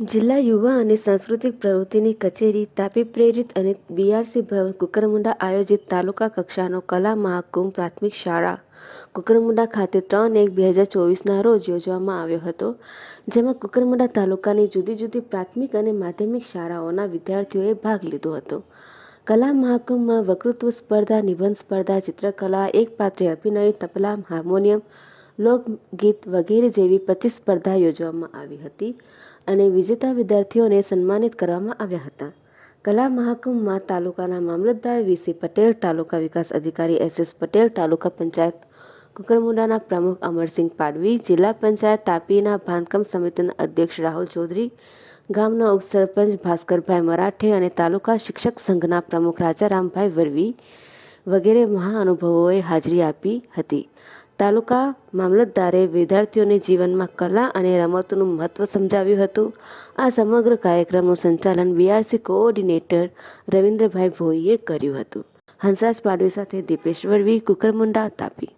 જિલ્લા યુવા અને સાંસ્કૃતિક પ્રવૃત્તિની કચેરી તાપી પ્રેરિત અને બીઆરસી ભવન કુકરમુંડા આયોજિત તાલુકા કક્ષાનો કલા મહાકુંભ પ્રાથમિક શાળા કુકરમુંડા ખાતે ત્રણ એક બે હજાર ચોવીસના રોજ યોજવામાં આવ્યો હતો, જેમાં કુકરમુંડા તાલુકાની જુદી જુદી પ્રાથમિક અને માધ્યમિક શાળાઓના વિદ્યાર્થીઓએ ભાગ લીધો હતો. કલા મહાકુંભમાં વક્તૃત્વ સ્પર્ધા, નિબંધ સ્પર્ધા, ચિત્રકલા એકપાત્રીય અભિનય, તબલા, હાર્મોનિયમ લોકગીત વગેરે જેવી પચીસ સ્પર્ધા યોજવામાં આવી હતી અને વિજેતા વિદ્યાર્થીઓને સન્માનિત કરવામાં આવ્યા હતા. કલા મહાકુંભમાં તાલુકાના મામલતદાર વીસી પટેલ, તાલુકા વિકાસ અધિકારી એસએસ પટેલ, તાલુકા પંચાયત કુકરમુંડાના પ્રમુખ અમરસિંહ પાડવી, જિલ્લા પંચાયત તાપીના બાંધકામ સમિતિના અધ્યક્ષ રાહુલ ચૌધરી, ગામના ઉપસરપંચ ભાસ્કરભાઈ મરાઠે અને તાલુકા શિક્ષક સંઘના પ્રમુખ રાજારામભાઈ વરવી વગેરે મહાનુભાવોએ હાજરી આપી હતી. તાલુકા મામલતદારે વિદ્યાર્થીઓને જીવનમાં કલા અને રમતોનું મહત્વ સમજાવ્યું હતું. આ સમગ્ર કાર્યક્રમનું સંચાલન બીઆરસી કોઓર્ડિનેટર રવિન્દ્રભાઈ ભોઈએ કર્યું હતું. હંસરાજ પાડવી સાથે દીપેશ કુકર કુકરમુંડા, તાપી.